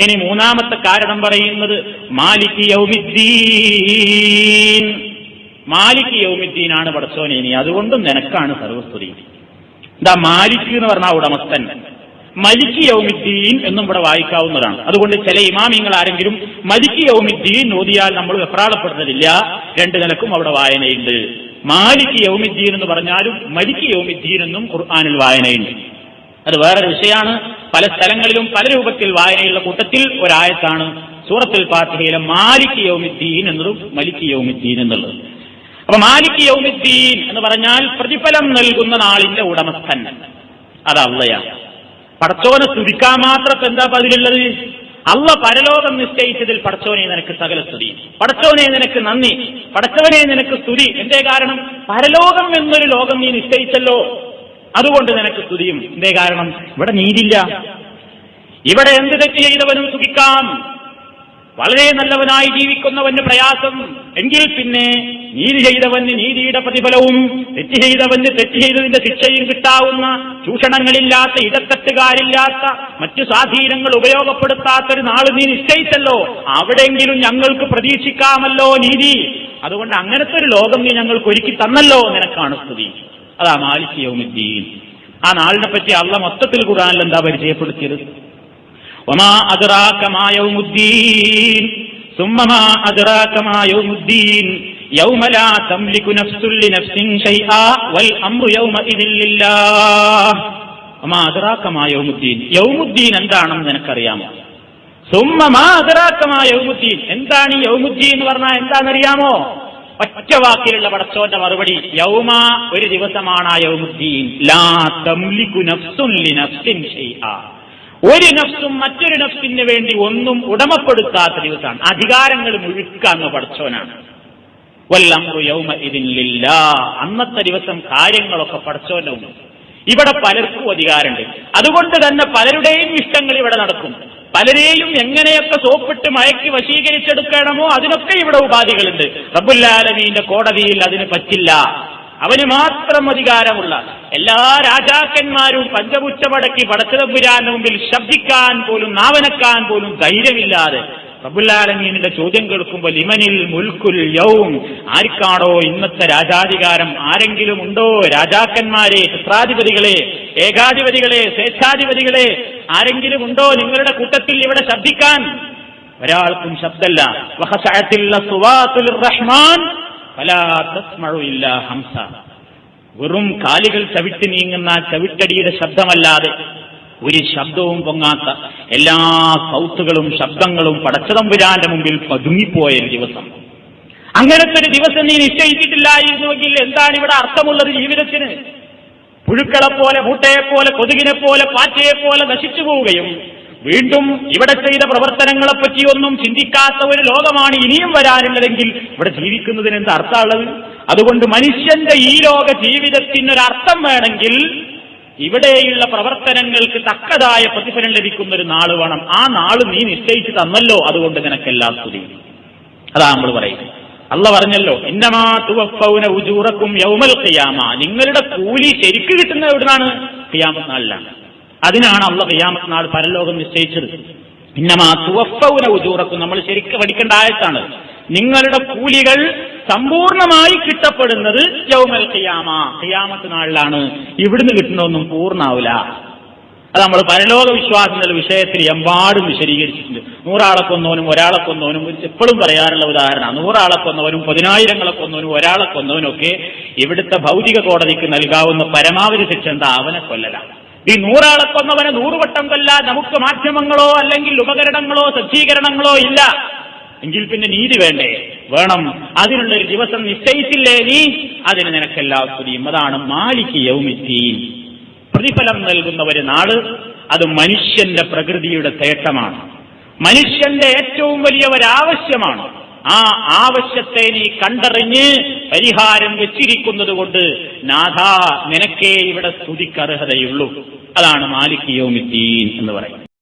ഇനി മൂന്നാമത്തെ കാരണം പറയുന്നത് മാലിക് മാലിക് യൗമിദ്ദീനാണ് പടച്ചോനെ ഇനി. അതുകൊണ്ടും നിനക്കാണ് സർവസ്തുതി. എന്താ മാലിക് എന്ന് പറഞ്ഞാൽ ഉടമസ്ഥൻ. മലിക് യൗമിദ്ദീൻ എന്നും ഇവിടെ വായിക്കാവുന്നതാണ്. അതുകൊണ്ട് ചില ഇമാമിങ്ങൾ ആരെങ്കിലും മലിക് യൗമിദ്ദീൻ ഓതിയാൽ നമ്മൾ വെപ്രാളപ്പെടുന്നതില്ല രണ്ടു നിലക്കും അവിടെ വായനയുണ്ട്. മാലിക് യൗമിദ്ദീൻ എന്ന് പറഞ്ഞാലും മലിക് യൗമിദ്ദീൻ എന്നും ഖുർആാനിൽ വായനയുണ്ട്. അത് വേറൊരു വിഷയമാണ്. പല സ്ഥലങ്ങളിലും പല രൂപത്തിൽ വായനയുള്ള കൂട്ടത്തിൽ ഒരായത്താണ് സൂറത്തുൽ ഫാത്തിഹയിലെ മാലിക് യൗമിദ്ദീൻ എന്നതും മലിക് യൗമിദ്ദീൻ എന്നുള്ളത്. അപ്പൊ മാലിക് യൗമിദ്ദീൻ എന്ന് പറഞ്ഞാൽ പ്രതിഫലം നൽകുന്ന നാളിന്റെ ഉടമസ്ഥൻ. അത് അള്ളയാണ്. പടച്ചോനെ സ്തുതിക്കാൻ മാത്രം എന്താ അതിലുള്ളത് അള്ള പരലോകം നിശ്ചയിച്ചതിൽ പടച്ചോനെ നിനക്ക് സകല സ്തുതി. പടച്ചോനെ നിനക്ക് നന്ദി. പടച്ചവനെ നിനക്ക് സ്തുതി. എന്തേ കാരണം? പരലോകം എന്നൊരു ലോകം നീ നിശ്ചയിച്ചല്ലോ. അതുകൊണ്ട് നിനക്ക് സ്തുതിയും. എന്തേ കാരണം? ഇവിടെ നീതില്ല ഇവിടെ എന്ത് തെറ്റ് ചെയ്തവനും സുഖിക്കാം. വളരെ നല്ലവനായി ജീവിക്കുന്നവന് പ്രയാസം. എങ്കിൽ പിന്നെ നീതി ചെയ്തവന് നീതിയുടെ പ്രതിഫലവും തെറ്റ് ചെയ്തവന് തെറ്റ് ചെയ്തതിന്റെ ശിക്ഷയും കിട്ടാവുന്ന ചൂഷണങ്ങളില്ലാത്ത ഇടത്തട്ടുകാരില്ലാത്ത മറ്റു സ്വാധീനങ്ങൾ ഉപയോഗപ്പെടുത്താത്തൊരു നാൾ നീ നിശ്ചയിച്ചല്ലോ. അവിടെയെങ്കിലും ഞങ്ങൾക്ക് പ്രതീക്ഷിക്കാമല്ലോ നീതി. അതുകൊണ്ട് അങ്ങനത്തെ ഒരു ലോകം നീ ഞങ്ങൾക്ക് ഒരുക്കി തന്നല്ലോ. നിനക്കാണ് സ്തുതി. അതാ മാലിക് യൗമുദ്ദീൻ. ആ നാളിനെ പറ്റി അള്ള മൊത്തത്തിൽ ഖുറാനിൽ എന്താ പരിചയപ്പെടുത്തിയത്? ഒമാ അതിറാക്കമായുദ്ദീൻ യൗമുദ്ദീൻ സുമ്മമാ അതിറാക്കമാ യൗമുദ്ദീൻ തംലികു ഷൈആ വൽ അംറു യൗമുദ്ദീൻ. യൗമുദ്ദീൻ എന്താണെന്ന് നിനക്കറിയാമോ? സുമ്മമാ അതിറാക്കമാ യൗമുദ്ദീൻ. എന്താണ് ഈ യൗമുദ്ദീൻ എന്ന് പറഞ്ഞാൽ എന്താണെന്നറിയാമോ? ഒറ്റ വാക്കിലുള്ള പടച്ചോന്റെ മറുപടി യൗമ ഒരു ദിവസമാണ് യൗമുദ്ദീൻ. ലാ നഫ്സുൻ ലിനഫ്സിൻ ഒരു നഫ്സും മറ്റൊരു നഫ്സിന് വേണ്ടി ഒന്നും ഉടമപ്പെടുത്താത്ത ദിവസമാണ്. അധികാരങ്ങൾ മുഴുക്കാന്ന് പടച്ചോനാണ്. വല്ലംറു യൗമ ഇതില്ല അന്നത്തെ ദിവസം കാര്യങ്ങളൊക്കെ പടച്ചോന്റെ ഉണ്ട് ഇവിടെ പലർക്കും അധികാരമുണ്ട്. അതുകൊണ്ട് തന്നെ പലരുടെയും ഇഷ്ടങ്ങൾ ഇവിടെ നടക്കും. പലരെയും എങ്ങനെയൊക്കെ സോപ്പിട്ട് മയക്കി വശീകരിച്ചെടുക്കണമോ അതിനൊക്കെ ഇവിടെ ഉപാധികളുണ്ട്. റബ്ബുല്ലാലമീന്റെ കോടതിയിൽ അതിന് പറ്റില്ല. അവന് മാത്രം അധികാരമുള്ള എല്ലാ രാജാക്കന്മാരും പഞ്ചപുച്ചമടക്കി പടച്ചതമ്പുരാന്റെ മുമ്പിൽ ശബ്ദിക്കാൻ പോലും നാവനക്കാൻ പോലും ധൈര്യമില്ലാതെ റബുല്ലാലമീനിന്റെ ചോദ്യം കേൾക്കുമ്പോൾ ലിമനിൽ മുൽക്കുൽ യൗം? ആർക്കാണോ ഇന്നത്തെ രാജാധികാരം? ആരെങ്കിലും ഉണ്ടോ? രാജാക്കന്മാരെ ചിത്രാധിപതികളെ ഏകാധിപതികളെ സ്വേച്ഛാധിപതികളെ ആരെങ്കിലും ഉണ്ടോ നിങ്ങളുടെ കൂട്ടത്തിൽ ഇവിടെ ശബ്ദിക്കാൻ? ഒരാൾക്കും ശബ്ദമല്ല ഹംസ. വെറും കാലികൾ ചവിട്ടി നീങ്ങുന്ന ചവിട്ടടിയുടെ ശബ്ദമല്ലാതെ ഒരു ശബ്ദവും പൊങ്ങാത്ത എല്ലാ സൗത്തുകളും ശബ്ദങ്ങളും പടച്ചതമ്പുരാന്റെ മുമ്പിൽ പതുങ്ങിപ്പോയ ദിവസം. അങ്ങനത്തെ ഒരു ദിവസം നീ നിശ്ചയിച്ചിട്ടില്ലായിരുന്നുവെങ്കിൽ എന്താണ് ഇവിടെ അർത്ഥമുള്ളത് ജീവിതത്തിന്? പുഴുക്കളെ പോലെ കൊതുകിനെപ്പോലെ പോലെ കൊതുകിനെ പോലെ പാറ്റയെ പോലെ നശിച്ചു പോവുകയും വീണ്ടും ഇവിടെ ചെയ്ത പ്രവർത്തനങ്ങളെപ്പറ്റിയൊന്നും ചിന്തിക്കാത്ത ഒരു ലോകമാണ് ഇനിയും വരാനുള്ളതെങ്കിൽ ഇവിടെ ജീവിക്കുന്നതിന് എന്ത് അർത്ഥമുള്ളത്? അതുകൊണ്ട് മനുഷ്യന്റെ ഈ ലോക ജീവിതത്തിനൊരർത്ഥം വേണമെങ്കിൽ ഇവിടെയുള്ള പ്രവർത്തനങ്ങൾക്ക് തക്കതായ പ്രതിഫലം ലഭിക്കുന്ന ഒരു നാൾ വേണം. ആ നാൾ നീ നിശ്ചയിച്ചു തന്നല്ലോ അതുകൊണ്ട് നിനക്കെല്ലാം സ്തുതി. അതാ നമ്മൾ പറയുന്നത്. അല്ല പറഞ്ഞല്ലോ ഇന്നമാ തുവഫൗന ഉജൂറക്കും യൗമൽ ഖിയാമ. നിങ്ങളുടെ കൂലി ശരിക്ക് കിട്ടുന്നത് എവിടുന്നാണ്? ഖിയാമത്ത് നാളിലാണ് അതിനാണ് അള്ള ഖിയാമത്ത് നാൾ പരലോകം നിശ്ചയിച്ചത്. ഇന്നമാ തുവഫൗന ഉജൂറക്കും നമ്മൾ ശരിക്ക് പഠിക്കേണ്ട ആയത്താണ്. നിങ്ങളുടെ കൂലികൾ സമ്പൂർണമായി കിട്ടപ്പെടുന്നത് യൗമൽ ഖിയാമ ഖിയാമത്ത് നാളിലാണ് ഇവിടുന്ന് കിട്ടുന്നതൊന്നും പൂർണാവില്ല അത് നമ്മൾ പരലോക വിശ്വാസം എന്ന വിഷയത്തിൽ എമ്പാടും വിശദീകരിച്ചിട്ടുണ്ട്. നൂറാളെ കൊന്നവനും ഒരാളെ കൊന്നവനും എപ്പോഴും പറയാനുള്ള ഉദാഹരണമാണ്. നൂറാളെ കൊന്നവനും പതിനായിരങ്ങളെ കൊന്നവനും ഒരാളെ കൊന്നവനും ഒക്കെ ഇവിടുത്തെ ഭൗതിക കോടതിക്ക് നൽകാവുന്ന പരമാവധി ശിക്ഷ എന്താ? അവനെ കൊല്ലലാണ്. ഈ നൂറാളെ കൊന്നവനെ നൂറുവട്ടം കൊല്ലാൻ നമുക്ക് മാധ്യമങ്ങളോ അല്ലെങ്കിൽ ഉപകരണങ്ങളോ സജ്ജീകരണങ്ങളോ ഇല്ല. എങ്കിൽ പിന്നെ നീതി വേണ്ടേ? വേണം. അതിനുള്ള ഒരു ദിവസം നിശ്ചയിച്ചില്ലേ നീ? അതിന് നിനക്കെല്ലാ സ്തുതിയും. അതാണ് മാലിക് യൗമിദ്ദീൻ. പ്രതിഫലം നൽകുന്ന ഒരു നാട് അത് മനുഷ്യന്റെ പ്രകൃതിയുടെ തേട്ടമാണ്. മനുഷ്യന്റെ ഏറ്റവും വലിയ ഒരാവശ്യമാണ് ആ ആവശ്യത്തെ നീ കണ്ടറിഞ്ഞ് പരിഹാരം വെച്ചിരിക്കുന്നത് കൊണ്ട് നാഥ നിനക്കേ ഇവിടെ സ്തുതിക്കർഹതയുള്ളൂ അതാണ് മാലിക് യൗമിദ്ദീൻ എന്ന് പറയുന്നത്.